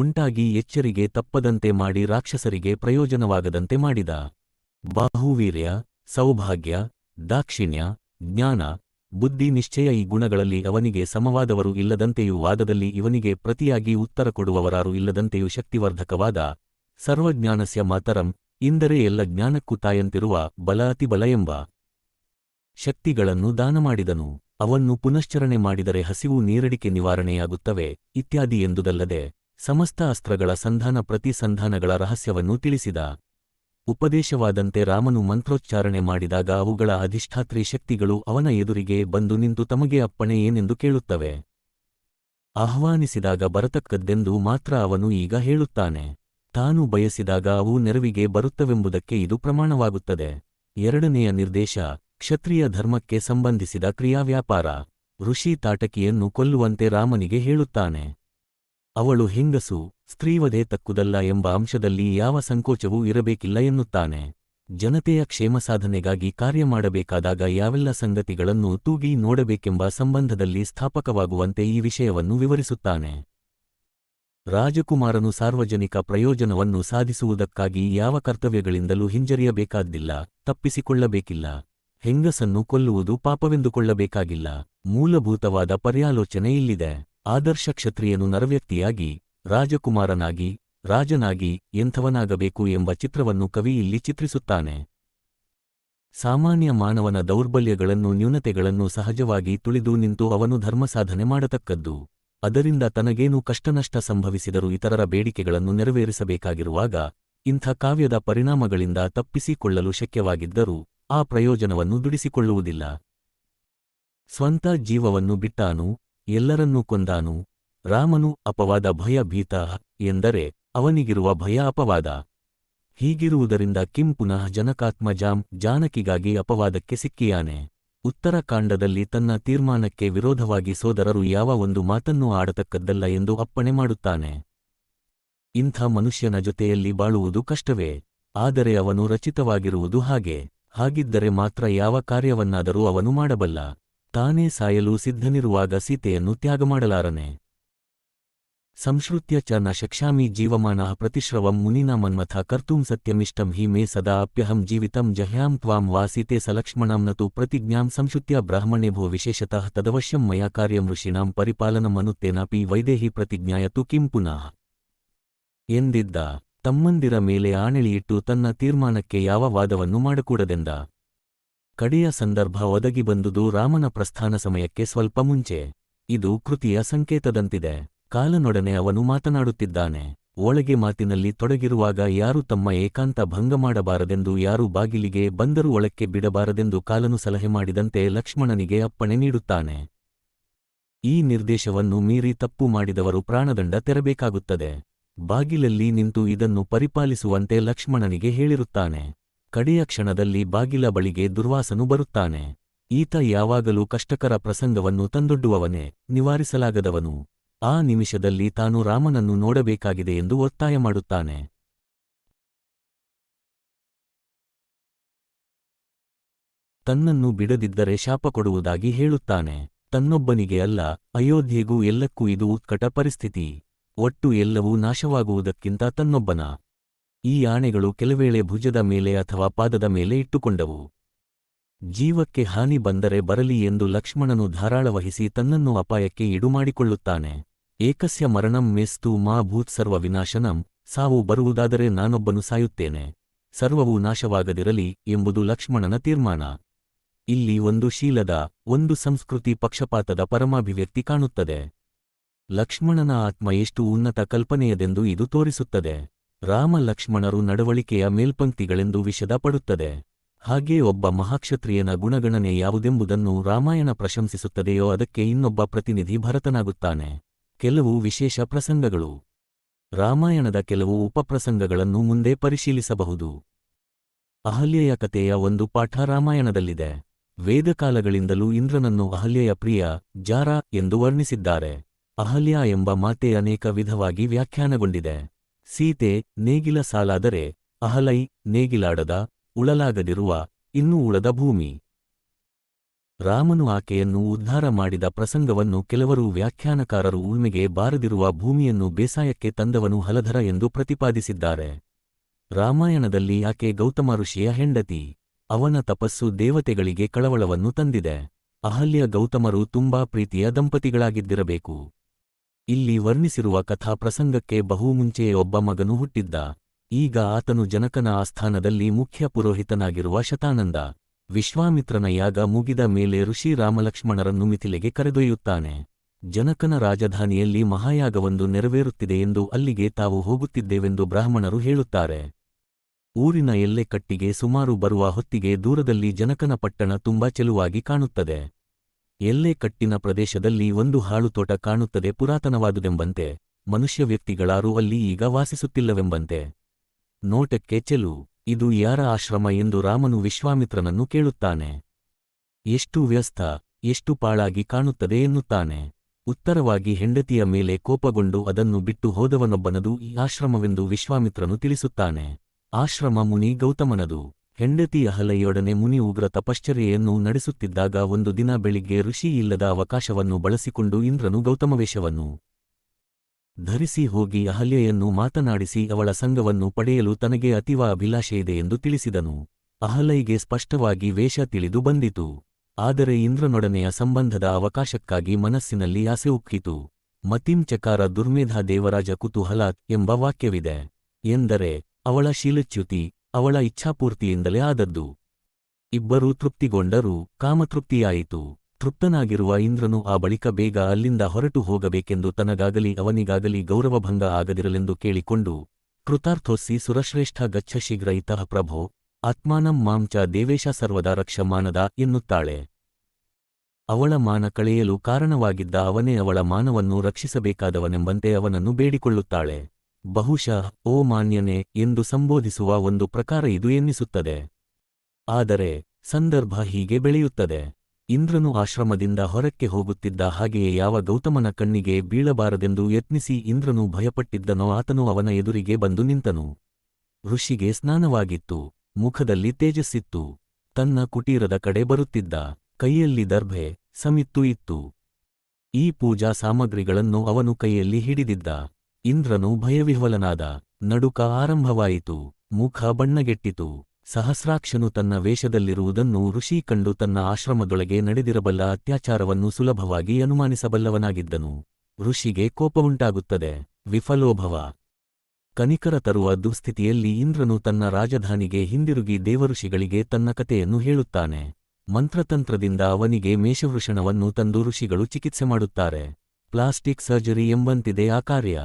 ಉಂಟಾಗಿ ಎಚ್ಚರಿಗೆ ತಪ್ಪದಂತೆ ಮಾಡಿ ರಾಕ್ಷಸರಿಗೆ ಪ್ರಯೋಜನವಾಗದಂತೆ ಮಾಡಿದ. ಬಾಹುವೀರ್ಯ, ಸೌಭಾಗ್ಯ, ದಾಕ್ಷಿಣ್ಯ, ಜ್ಞಾನ, ಬುದ್ಧಿ ನಿಶ್ಚಯ ಈ ಗುಣಗಳಲ್ಲಿ ಅವನಿಗೆ ಸಮವಾದವರು ಇಲ್ಲದಂತೆಯೂ ವಾದದಲ್ಲಿ ಇವನಿಗೆ ಪ್ರತಿಯಾಗಿ ಉತ್ತರ ಕೊಡುವವರಾರು ಇಲ್ಲದಂತೆಯೂ ಶಕ್ತಿವರ್ಧಕವಾದ ಸರ್ವಜ್ಞಾನಸ್ಯ ಮಾತರಂ, ಇಂದರೆ ಎಲ್ಲ ಜ್ಞಾನಕ್ಕೂ ತಾಯಂತಿರುವ ಬಲ ಅತಿಬಲ ಎಂಬ ಶಕ್ತಿಗಳನ್ನು ದಾನ ಮಾಡಿದನು ಅವನ್ನು ಪುನಶ್ಚರಣೆ ಮಾಡಿದರೆ ಹಸಿವು ನೀರಡಿಕೆ ನಿವಾರಣೆಯಾಗುತ್ತವೆ, ಇತ್ಯಾದಿ ಎಂದುದಲ್ಲದೆ ಸಮಸ್ತ ಅಸ್ತ್ರಗಳ ಸಂಧಾನ ಪ್ರತಿ ಸಂಧಾನಗಳ ರಹಸ್ಯವನ್ನು ತಿಳಿಸಿದ. ಉಪದೇಶವಾದಂತೆ ರಾಮನು ಮಂತ್ರೋಚ್ಚಾರಣೆ ಮಾಡಿದಾಗ ಅವುಗಳ ಅಧಿಷ್ಠಾತ್ರಿ ಶಕ್ತಿಗಳು ಅವನ ಎದುರಿಗೆ ಬಂದು ನಿಂತು ತಮಗೆ ಅಪ್ಪಣೆ ಏನೆಂದು ಕೇಳುತ್ತವೆ. ಆಹ್ವಾನಿಸಿದಾಗ ಬರತಕ್ಕದ್ದೆಂದು ಮಾತ್ರ ಅವನು ಈಗ ಹೇಳುತ್ತಾನೆ. ತಾನು ಬಯಸಿದಾಗ ಅವು ನೆರವಿಗೆ ಬರುತ್ತವೆಂಬುದಕ್ಕೆ ಇದು ಪ್ರಮಾಣವಾಗುತ್ತದೆ. ಎರಡನೆಯ ನಿರ್ದೇಶ, ಕ್ಷತ್ರಿಯ ಧರ್ಮಕ್ಕೆ ಸಂಬಂಧಿಸಿದ ಕ್ರಿಯಾವ್ಯಾಪಾರ. ಋಷಿ ತಾಟಕಿಯನ್ನು ಕೊಲ್ಲುವಂತೆ ರಾಮನಿಗೆ ಹೇಳುತ್ತಾನೆ. ಅವಳು ಹೆಂಗಸು, ಸ್ತ್ರೀವಧೆ ತಕ್ಕುದಲ್ಲ ಎಂಬ ಅಂಶದಲ್ಲಿ ಯಾವ ಸಂಕೋಚವೂ ಇರಬೇಕಿಲ್ಲ ಎನ್ನುತ್ತಾನೆ. ಜನತೆಯ ಕ್ಷೇಮ ಸಾಧನೆಗಾಗಿ ಕಾರ್ಯ ಮಾಡಬೇಕಾದಾಗ ಯಾವೆಲ್ಲ ಸಂಗತಿಗಳನ್ನು ತೂಗಿ ನೋಡಬೇಕೆಂಬ ಸಂಬಂಧದಲ್ಲಿ ಸ್ಥಾಪಕವಾಗುವಂತೆ ಈ ವಿಷಯವನ್ನು ವಿವರಿಸುತ್ತಾನೆ. ರಾಜಕುಮಾರನು ಸಾರ್ವಜನಿಕ ಪ್ರಯೋಜನವನ್ನು ಸಾಧಿಸುವುದಕ್ಕಾಗಿ ಯಾವ ಕರ್ತವ್ಯಗಳಿಂದಲೂ ಹಿಂಜರಿಯಬೇಕಾದ್ದಿಲ್ಲ, ತಪ್ಪಿಸಿಕೊಳ್ಳಬೇಕಿಲ್ಲ. ಹೆಂಗಸನ್ನು ಕೊಲ್ಲುವುದು ಪಾಪವೆಂದುಕೊಳ್ಳಬೇಕಾಗಿಲ್ಲ, ಮೂಲಭೂತವಾದ ಪರ್ಯಾಲೋಚನೆ ಇಲ್ಲಿದೆ. ಆದರ್ಶ ಕ್ಷತ್ರಿಯನು ನರವ್ಯಕ್ತಿಯಾಗಿ, ರಾಜಕುಮಾರನಾಗಿ, ರಾಜನಾಗಿ ಎಂಥವನಾಗಬೇಕು ಎಂಬ ಚಿತ್ರವನ್ನು ಕವಿ ಇಲ್ಲಿ ಚಿತ್ರಿಸುತ್ತಾನೆ. ಸಾಮಾನ್ಯ ಮಾನವನ ದೌರ್ಬಲ್ಯಗಳನ್ನು ನ್ಯೂನತೆಗಳನ್ನು ಸಹಜವಾಗಿ ತುಳಿದು ನಿಂತು ಅವನು ಧರ್ಮಸಾಧನೆ ಮಾಡತಕ್ಕದ್ದು. ಅದರಿಂದ ತನಗೇನು ಕಷ್ಟನಷ್ಟ ಸಂಭವಿಸಿದರೂ ಇತರರ ಬೇಡಿಕೆಗಳನ್ನು ನೆರವೇರಿಸಬೇಕಾಗಿರುವಾಗ, ಇಂಥ ಕಾವ್ಯದ ಪರಿಣಾಮಗಳಿಂದ ತಪ್ಪಿಸಿಕೊಳ್ಳಲು ಶಕ್ಯವಾಗಿದ್ದರೂ ಆ ಪ್ರಯೋಜನವನ್ನು ದುಡಿಸಿಕೊಳ್ಳುವುದಿಲ್ಲ ಸ್ವಂತ ಜೀವವನ್ನು ಬಿಟ್ಟಾನು ಎಲ್ಲರನ್ನೂ ಕೊಂದಾನು. ರಾಮನು ಅಪವಾದ ಭಯ ಭೀತ ಎಂದರೆ ಅವನಿಗಿರುವ ಭಯ ಅಪವಾದ. ಹೀಗಿರುವುದರಿಂದ ಕಿಂ ಪುನಃ ಜನಕಾತ್ಮಜಾಂ ಜಾನಕಿಗಾಗಿ ಅಪವಾದಕ್ಕೆ ಸಿಕ್ಕಿಯಾನೆ. ಉತ್ತರಕಾಂಡದಲ್ಲಿ ತನ್ನ ತೀರ್ಮಾನಕ್ಕೆ ವಿರೋಧವಾಗಿ ಸೋದರರು ಯಾವ ಒಂದು ಮಾತನ್ನೂ ಆಡತಕ್ಕದ್ದಲ್ಲ ಎಂದು ಅಪ್ಪಣೆ ಮಾಡುತ್ತಾನೆ. ಇಂಥ ಮನುಷ್ಯನ ಜೊತೆಯಲ್ಲಿ ಬಾಳುವುದು ಕಷ್ಟವೇ. ಆದರೆ ಅವನು ರಚಿತವಾಗಿರುವುದು ಹಾಗೆ. ಹಾಗಿದ್ದರೆ ಮಾತ್ರ ಯಾವ ಕಾರ್ಯವನ್ನಾದರೂ ಅವನು ಮಾಡಬಲ್ಲ. ತಾನೇ ಸಾಯಲು ಸಿದ್ಧನಿರುವಾಗ ಸೀತೆಯನ್ನು ತ್ಯಾಗ ಮಾಡಲಾರನೆ ಸಂಶ್ರುತ್ಯ ಚ ನ ಶಕ್ಷಾಮಿ ಜೀವಮಾನಃ ಪ್ರತಿಶ್ರವಂ ಮುನಿನಾ ಮನ್ಮಥ ಕರ್ತೂಂ ಸತ್ಯಮಿಷ್ಟಂ ಹಿ ಮೇ ಸದಾ ಅಪ್ಯಹಂ ಜೀವಿತಂ ಜಹ್ಯಾಂ ತ್ವಾಂ ವಾ ಸೀತೆ ಸಲಕ್ಷ್ಮಣಂ ನತು ಪ್ರತಿಜ್ಞಾಂ ಸಂಶ್ರುತ್ಯ ಬ್ರಾಹ್ಮಣೇಭೋ ವಿಶೇಷತಃ ತದವಶ್ಯಂ ಮಯಾ ಕಾರ್ಯಂ ಋಷೀಣಾಂ ಪರಿಪಾಲನಮನುತ್ತೇನಾಪಿ ವೈದೇಹಿ ಪ್ರತಿಜ್ಞಾಯತು ಕಿಂ ಪುನಃ. ಎಂದಿದ್ದ ತಮ್ಮಂದಿರ ಮೇಲೆ ಆಣೆಳಿಯಿಟ್ಟು ತನ್ನ ತೀರ್ಮಾನಕ್ಕೆ ಯಾವ ವಾದವನ್ನು ಮಾಡಕೂಡದೆಂದ? ಕಡೆಯ ಸಂದರ್ಭ ಒದಗಿ ಬಂದುದು ರಾಮನ ಪ್ರಸ್ಥಾನ ಸಮಯಕ್ಕೆ ಸ್ವಲ್ಪ ಮುಂಚೆ. ಇದು ಕೃತಿಯ ಸಂಕೇತದಂತಿದೆ. ಕಾಲನೊಡನೆ ಅವನು ಮಾತನಾಡುತ್ತಿದ್ದಾನೆ. ಒಳಗೆ ಮಾತಿನಲ್ಲಿ ತೊಡಗಿರುವಾಗ ಯಾರು ತಮ್ಮ ಏಕಾಂತ ಭಂಗ ಮಾಡಬಾರದೆಂದು ಯಾರು ಬಾಗಿಲಿಗೆ ಬಂದರೂ ಒಳಕ್ಕೆ ಬಿಡಬಾರದೆಂದು ಕಾಲನು ಸಲಹೆ ಮಾಡಿದಂತೆ ಲಕ್ಷ್ಮಣನಿಗೆ ಅಪ್ಪಣೆ ನೀಡುತ್ತಾನೆ. ಈ ನಿರ್ದೇಶವನ್ನು ಮೀರಿ ತಪ್ಪು ಮಾಡಿದವರು ಪ್ರಾಣದಂಡ ತೆರಬೇಕಾಗುತ್ತದೆ. ಬಾಗಿಲಲ್ಲಿ ನಿಂತು ಇದನ್ನು ಪರಿಪಾಲಿಸುವಂತೆ ಲಕ್ಷ್ಮಣನಿಗೆ ಹೇಳಿರುತ್ತಾನೆ. ಕಡೆಯ ಕ್ಷಣದಲ್ಲಿ ಬಾಗಿಲ ಬಳಿಗೆ ದುರ್ವಾಸನು ಬರುತ್ತಾನೆ. ಈತ ಯಾವಾಗಲೂ ಕಷ್ಟಕರ ಪ್ರಸಂಗವನ್ನು ತಂದೊಡ್ಡುವವನೇ, ನಿವಾರಿಸಲಾಗದವನು. ಆ ನಿಮಿಷದಲ್ಲಿ ತಾನು ರಾಮನನ್ನು ನೋಡಬೇಕಾಗಿದೆ ಎಂದು ಒತ್ತಾಯ ಮಾಡುತ್ತಾನೆ. ತನ್ನನ್ನು ಬಿಡದಿದ್ದರೆ ಶಾಪ ಕೊಡುವುದಾಗಿ ಹೇಳುತ್ತಾನೆ. ತನ್ನೊಬ್ಬನಿಗೆ ಅಲ್ಲ, ಅಯೋಧ್ಯೆಗೂ ಎಲ್ಲಕ್ಕೂ ಇದು ಉತ್ಕಟ ಪರಿಸ್ಥಿತಿ. ಒಟ್ಟು ಎಲ್ಲವೂ ನಾಶವಾಗುವುದಕ್ಕಿಂತ ತನ್ನೊಬ್ಬನ. ಈ ಆಣೆಗಳು ಕೆಲವೇಳೆ ಭುಜದ ಮೇಲೆ ಅಥವಾ ಪಾದದ ಮೇಲೆ ಇಟ್ಟುಕೊಂಡವು. ಜೀವಕ್ಕೆ ಹಾನಿ ಬಂದರೆ ಬರಲಿ ಎಂದು ಲಕ್ಷ್ಮಣನು ಧಾರಾಳವಹಿಸಿ ತನ್ನನ್ನು ಅಪಾಯಕ್ಕೆ ಇಡುಮಾಡಿಕೊಳ್ಳುತ್ತಾನೆ. ಏಕಸ್ಯ ಮರಣಂ ಮೇಸ್ತು ಮಾ ಭೂತ್ ಸರ್ವ ವಿನಾಶನಂ, ಸಾವು ಬರುವುದಾದರೆ ನಾನೊಬ್ಬನು ಸಾಯುತ್ತೇನೆ. ಸರ್ವವೂ ನಾಶವಾಗದಿರಲಿ ಎಂಬುದು ಲಕ್ಷ್ಮಣನ ತೀರ್ಮಾನ. ಇಲ್ಲಿ ಒಂದು ಶೀಲದ, ಒಂದು ಸಂಸ್ಕೃತಿ ಪಕ್ಷಪಾತದ ಪರಮಾಭಿವ್ಯಕ್ತಿ ಕಾಣುತ್ತದೆ. ಲಕ್ಷ್ಮಣನ ಆತ್ಮ ಎಷ್ಟು ಉನ್ನತ ಕಲ್ಪನೆಯದೆಂದು ಇದು ತೋರಿಸುತ್ತದೆ. ರಾಮ ಲಕ್ಷ್ಮಣರು ನಡವಳಿಕೆಯ ಮೇಲ್ಪಂಕ್ತಿಗಳೆಂದು ವಿಷದ ಪಡುತ್ತದೆ ಹಾಗೆಯೇ ಒಬ್ಬ ಮಹಾಕ್ಷತ್ರಿಯನ ಗುಣಗಣನೆ ಯಾವುದೆಂಬುದನ್ನು ರಾಮಾಯಣ ಪ್ರಶಂಸಿಸುತ್ತದೆಯೋ ಅದಕ್ಕೆ ಇನ್ನೊಬ್ಬ ಪ್ರತಿನಿಧಿ ಭರತನಾಗುತ್ತಾನೆ. ಕೆಲವು ವಿಶೇಷ ಪ್ರಸಂಗಗಳು. ರಾಮಾಯಣದ ಕೆಲವು ಉಪಪ್ರಸಂಗಗಳನ್ನು ಮುಂದೆ ಪರಿಶೀಲಿಸಬಹುದು. ಅಹಲ್ಯೆಯ ಕಥೆಯ ಒಂದು ಪಾಠ ರಾಮಾಯಣದಲ್ಲಿದೆ. ವೇದಕಾಲಗಳಿಂದಲೂ ಇಂದ್ರನನ್ನು ಅಹಲ್ಯೆಯ ಪ್ರಿಯ, ಜಾರ ಎಂದು ವರ್ಣಿಸಿದ್ದಾರೆ. ಅಹಲ್ಯ ಎಂಬ ಮಾತೆ ಅನೇಕ ವಿಧವಾಗಿ ವ್ಯಾಖ್ಯಾನಗೊಂಡಿದೆ. ಸೀತೆ ನೇಗಿಲ ಸಾಲಾದರೆ ಅಹಲೈ ನೇಗಿಲಾಡದ ಉಳಲಾಗದಿರುವ ಇನ್ನೂ ಉಳದ ಭೂಮಿ. ರಾಮನು ಆಕೆಯನ್ನು ಉದ್ಧಾರ ಮಾಡಿದ ಪ್ರಸಂಗವನ್ನು ಕೆಲವರು ವ್ಯಾಖ್ಯಾನಕಾರರು ಉಳ್ಮೆಗೆ ಬಾರದಿರುವ ಭೂಮಿಯನ್ನು ಬೇಸಾಯಕ್ಕೆ ತಂದವನು ಹಲಧರ ಎಂದು ಪ್ರತಿಪಾದಿಸಿದ್ದಾರೆ. ರಾಮಾಯಣದಲ್ಲಿ ಆಕೆ ಗೌತಮ ಋಷಿಯ ಹೆಂಡತಿ, ಅವನ ತಪಸ್ಸು ದೇವತೆಗಳಿಗೆ ಕಳವಳವನ್ನು ತಂದಿದೆ. ಅಹಲ್ಯ ಗೌತಮರು ತುಂಬಾ ಪ್ರೀತಿಯ ದಂಪತಿಗಳಾಗಿದ್ದಿರಬೇಕು. ಇಲ್ಲಿ ವರ್ಣಿಸಿರುವ ಕಥಾ ಪ್ರಸಂಗಕ್ಕೆ ಬಹು ಮುಂಚೆಯೇ ಒಬ್ಬ ಮಗನು ಹುಟ್ಟಿದ್ದ. ಈಗ ಆತನು ಜನಕನ ಆಸ್ಥಾನದಲ್ಲಿ ಮುಖ್ಯ ಪುರೋಹಿತನಾಗಿರುವ ಶತಾನಂದ. ವಿಶ್ವಾಮಿತ್ರನ ಯಾಗ ಮುಗಿದ ಮೇಲೆ ಋಷಿ ರಾಮಲಕ್ಷ್ಮಣರನ್ನು ಮಿಥಿಲೆಗೆ ಕರೆದೊಯ್ಯುತ್ತಾನೆ. ಜನಕನ ರಾಜಧಾನಿಯಲ್ಲಿ ಮಹಾಯಾಗವೊಂದು ನೆರವೇರುತ್ತಿದೆ ಎಂದು ಅಲ್ಲಿಗೆ ತಾವು ಹೋಗುತ್ತಿದ್ದೇವೆಂದು ಬ್ರಾಹ್ಮಣರು ಹೇಳುತ್ತಾರೆ. ಊರಿನ ಎಲ್ಲೆಕಟ್ಟಿಗೆ ಸುಮಾರು ಬರುವ ಹೊತ್ತಿಗೆ ದೂರದಲ್ಲಿ ಜನಕನ ಪಟ್ಟಣ ತುಂಬಾ ಚೆಲುವಾಗಿ ಕಾಣುತ್ತದೆ. ಎಲ್ಲೆಕಟ್ಟಿನ ಪ್ರದೇಶದಲ್ಲಿ ಒಂದು ಹಾಳುತೋಟ ಕಾಣುತ್ತದೆ ಪುರಾತನವಾದುದೆಂಬಂತೆ, ಮನುಷ್ಯ ವ್ಯಕ್ತಿಗಳಾರೂ ಅಲ್ಲಿ ಈಗ ವಾಸಿಸುತ್ತಿಲ್ಲವೆಂಬಂತೆ. ನೋಟಕ್ಕೆ ಚೆಲು, ಇದು ಯಾರ ಆಶ್ರಮ ಎಂದು ರಾಮನು ವಿಶ್ವಾಮಿತ್ರನನ್ನು ಕೇಳುತ್ತಾನೆ. ಎಷ್ಟು ವ್ಯಸ್ತ, ಎಷ್ಟು ಪಾಳಾಗಿ ಕಾಣುತ್ತದೆ ಎನ್ನುತ್ತಾನೆ. ಉತ್ತರವಾಗಿ ಹೆಂಡತಿಯ ಮೇಲೆ ಕೋಪಗೊಂಡು ಅದನ್ನು ಬಿಟ್ಟು ಹೋದವನೊಬ್ಬನದು ಈ ಆಶ್ರಮವೆಂದು ವಿಶ್ವಾಮಿತ್ರನು ತಿಳಿಸುತ್ತಾನೆ. ಆಶ್ರಮ ಮುನಿ ಗೌತಮನದು. ಹೆಂಡತಿ ಅಹಲೈಯೊಡನೆ ಮುನಿ ಉಗ್ರ ತಪಶ್ಚರ್ಯೆಯನ್ನು ನಡೆಸುತ್ತಿದ್ದಾಗ ಒಂದು ದಿನ ಬೆಳಿಗ್ಗೆ ಋಷಿ ಇಲ್ಲದ ಅವಕಾಶವನ್ನು ಬಳಸಿಕೊಂಡು ಇಂದ್ರನು ಗೌತಮವೇಷವನ್ನು ಧರಿಸಿ ಹೋಗಿ ಅಹಲ್ಯೆಯನ್ನು ಮಾತನಾಡಿಸಿ ಅವಳ ಸಂಘವನ್ನು ಪಡೆಯಲು ತನಗೆ ಅತೀವ ಅಭಿಲಾಷೆಯಿದೆ ಎಂದು ತಿಳಿಸಿದನು. ಅಹಲೈಗೆ ಸ್ಪಷ್ಟವಾಗಿ ವೇಷ ತಿಳಿದು ಬಂದಿತು. ಆದರೆ ಇಂದ್ರನೊಡನೆಯ ಸಂಬಂಧದ ಅವಕಾಶಕ್ಕಾಗಿ ಮನಸ್ಸಿನಲ್ಲಿ ಆಸೆ ಉಕ್ಕಿತು. ಮತಿಂ ಚಕಾರ ದುರ್ಮೇಧ ದೇವರಾಜ ಕುತೂಹಲಾತ್ ಎಂಬ ವಾಕ್ಯವಿದೆ. ಎಂದರೆ, ಅವಳ ಶೀಲಚ್ಯುತಿ ಅವಳ ಇಚ್ಛಾಪೂರ್ತಿಯಿಂದಲೇ ಆದದ್ದು. ಇಬ್ಬರೂ ತೃಪ್ತಿಗೊಂಡರೂ ಕಾಮತೃಪ್ತಿಯಾಯಿತು. ತೃಪ್ತನಾಗಿರುವ ಇಂದ್ರನು ಆ ಬಳಿಕ ಬೇಗ ಅಲ್ಲಿಂದ ಹೊರಟು ಹೋಗಬೇಕೆಂದು ತನಗಾಗಲಿ ಅವನಿಗಾಗಲಿ ಗೌರವಭಂಗ ಆಗದಿರಲೆಂದು ಕೇಳಿಕೊಂಡು, ಕೃತಾರ್ಥೋಸ್ಸಿ ಸುರಶ್ರೇಷ್ಠ ಗಚ್ಚ ಶೀಘ್ರ ಇತಃ ಪ್ರಭೋ, ಆತ್ಮಾನಂ ಮಾಂಚ ದೇವೇಶ ಸರ್ವದಾ ರಕ್ಷಮಾನದ ಎನ್ನುತ್ತಾಳೆ. ಅವಳ ಮಾನ ಕಳೆಯಲು ಕಾರಣವಾಗಿದ್ದ ಅವನೇ ಅವಳ ಮಾನವನ್ನು ರಕ್ಷಿಸಬೇಕಾದವನೆಂಬಂತೆ ಅವನನ್ನು ಬೇಡಿಕೊಳ್ಳುತ್ತಾಳೆ. ಬಹುಶಃ, ಓ ಮಾನ್ಯನೆ, ಎಂದು ಸಂಬೋಧಿಸುವ ಒಂದು ಪ್ರಕಾರ ಇದು ಎನ್ನಿಸುತ್ತದೆ. ಆದರೆ, ಸಂದರ್ಭ ಹೀಗೆ ಬೆಳೆಯುತ್ತದೆ. ಇಂದ್ರನು ಆಶ್ರಮದಿಂದ ಹೊರಕ್ಕೆ ಹೋಗುತ್ತಿದ್ದ ಹಾಗೆಯೇ ಯಾವ ಗೌತಮನ ಕಣ್ಣಿಗೆ ಬೀಳಬಾರದೆಂದು ಯತ್ನಿಸಿ ಇಂದ್ರನು ಭಯಪಟ್ಟಿದ್ದನೋ ಆತನು ಅವನ ಎದುರಿಗೆ ಬಂದು ನಿಂತನು. ಋಷಿಗೆ ಸ್ನಾನವಾಗಿತ್ತು, ಮುಖದಲ್ಲಿ ತೇಜಸ್ಸಿತ್ತು, ತನ್ನ ಕುಟೀರದ ಕಡೆ ಬರುತ್ತಿದ್ದ, ಕೈಯಲ್ಲಿ ದರ್ಭೆ, ಸಮಿತ್ತು ಇತ್ತು. ಈ ಪೂಜಾ ಸಾಮಗ್ರಿಗಳನ್ನು ಅವನು ಕೈಯಲ್ಲಿ ಹಿಡಿದಿದ್ದ. ಇಂದ್ರನು ಭಯವಿಹ್ವಲನಾದ. ನಡುಕ ಆರಂಭವಾಯಿತು. ಮುಖ ಬಣ್ಣಗೆಟ್ಟಿತು. ಸಹಸ್ರಾಕ್ಷನು ತನ್ನ ವೇಷದಲ್ಲಿರುವುದನ್ನು ಋಷಿ ಕಂಡು ತನ್ನ ಆಶ್ರಮದೊಳಗೆ ನಡೆದಿರಬಲ್ಲ ಅತ್ಯಾಚಾರವನ್ನು ಸುಲಭವಾಗಿ ಅನುಮಾನಿಸಬಲ್ಲವನಾಗಿದ್ದನು. ಋಷಿಗೆ ಕೋಪವುಂಟಾಗುತ್ತದೆ. ವಿಫಲೋಭವ. ಕನಿಕರ ತರುವ ದುಸ್ಥಿತಿಯಲ್ಲಿ ಇಂದ್ರನು ತನ್ನ ರಾಜಧಾನಿಗೆ ಹಿಂದಿರುಗಿ ದೇವಋಷಿಗಳಿಗೆ ತನ್ನ ಕಥೆಯನ್ನು ಹೇಳುತ್ತಾನೆ. ಮಂತ್ರತಂತ್ರದಿಂದ ಅವನಿಗೆ ಮೇಷವೃಷಣವನ್ನು ತಂದು ಋಷಿಗಳು ಚಿಕಿತ್ಸೆ ಮಾಡುತ್ತಾರೆ. ಪ್ಲಾಸ್ಟಿಕ್ ಸರ್ಜರಿ ಎಂಬಂತಿದೆ ಆ ಕಾರ್ಯ.